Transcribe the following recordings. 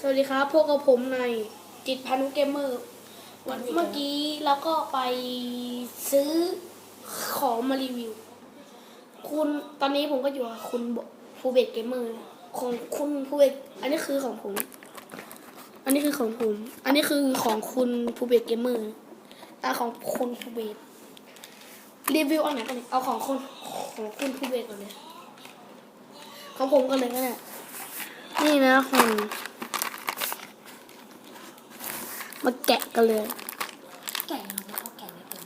สวัสดีครับ พวกกับผมในจิตพันุเกมเมอร์วันเมื่อกี้เราก็ไปซื้อของมารีวิว คุณตอนนี้ผมก็อยู่กับคุณฟูเบตเกมเมอร์ของคุณฟูเบตอันนี้คือของผม อันนี้คือของผม อันนี้คือของคุณฟูเบตเกมเมอร์ตาของคุณฟูเบตรีวิวอันไหนก่อนดีเอาของคนของคุณฟูเบตก่อนเลยของผมกันเลยก็ได้นี่นะคุณ มาแกะกันเลย แกะเราเขาแกะไม่เป็น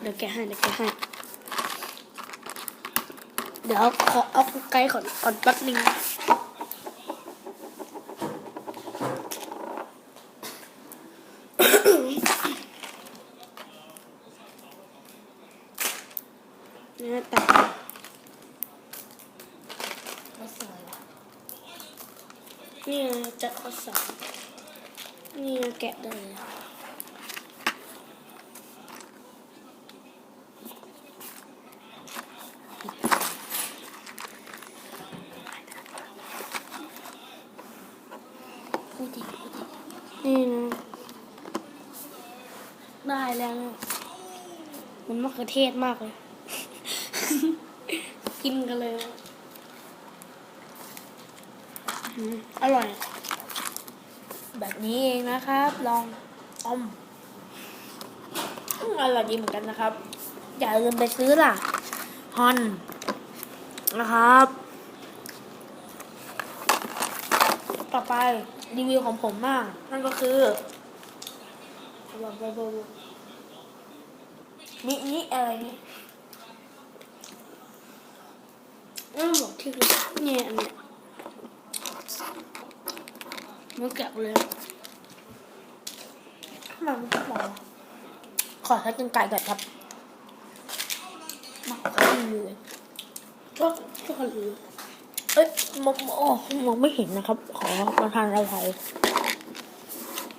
เดี๋ยวแกะให้เดี๋ยวแกะให้ เดี๋ยวขอเอาไกลก่อนก่อนแป๊บนึงเนี่ยตัด ไม่สวยว่ะ นี่นะจะข้อสามนี่นะแกะได้เลยพูดดิพูดดินี่นะได้แล้ว มันมะเขือเทศมากเลย กินกันเลย อร่อย แบบนี้เองนะครับ ลองอมอร่อยดีเหมือนกันนะครับ อย่าลืมไปซื้อล่ะฮอนนะครับ ต่อไปรีวิวของผมมาก นั่นก็คือมินิอะไรนี่เออบอกที่คือเนี่ยอันเนี้ย มันแกะเลยทำไมมันต้องรอขอใช้กรรไกรก่อนครับมาขอรีวิวเลยชอบชอบหรือเอ้ยมองโอ้มองไม่เห็นนะครับ ขอประทานอภัย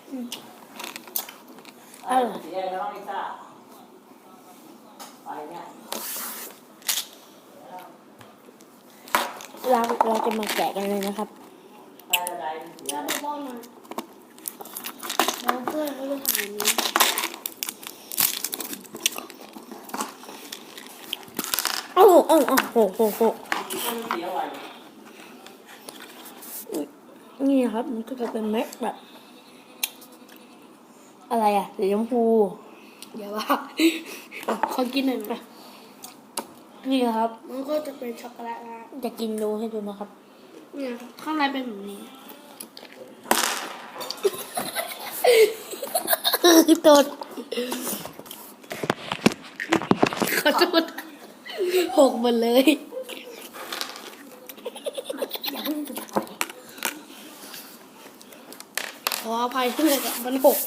อืมอร่อยสีอะไรก็ต้องพิซซ่าไปเนี่ยเราเราจะมาแกะกันเลยนะครับไปอะไร สีชอะอบไรบ้องมาแล้วเพื่อนก็จะถ่ายนี้โอ้โหโอ้โหโอ้โหโอ้โหมันสีอะไรนี่นะครับมันก็จะเป็นเม็ดแบบ อะไรอะสีชมพูเดี๋ยวว่าขอกินหน่อยไหมนี่นะครับ มันก็จะเป็นช็อกโกแลตนะจะกินดูให้ดูนะครับ เนี่ยข้างในเป็นแบบนี้ ตดขอโทษหกหมดเลยอย่าเพิ่งดูขออภัยด้วยกับมันหก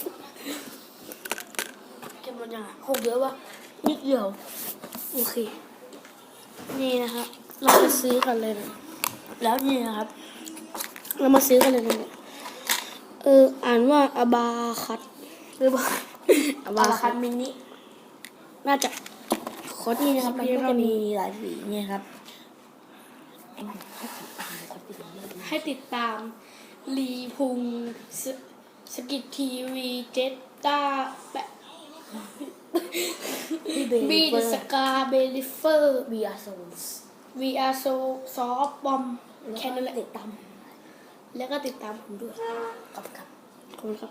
เก็บมันยังไงหกเยอะปะนิดเดียว โอเค นี่นะครับ เราไปซื้อกันเลยนะแล้วนี่นะครับ เรามาซื้อกันเลยนะเออ อ่านว่าอาบาคัต หรือเปล่าอาบาบาคัคันตมินิน่าจะคดนี่นี่นะนะคครัรับบมันเพียงก็เท่าจะมีนี้หลายสีเนี่ยครับ ให้ติดตามรีพุงสสกิททีวีเจตตาแบะบีดสกาเบลิเฟอร์บีอาร์โซสวีอาร์โซซอฟบอมแค่นั้นแหละติดตาม แล้วก็ติดตามผมด้วยกับกับขอบคุณครับ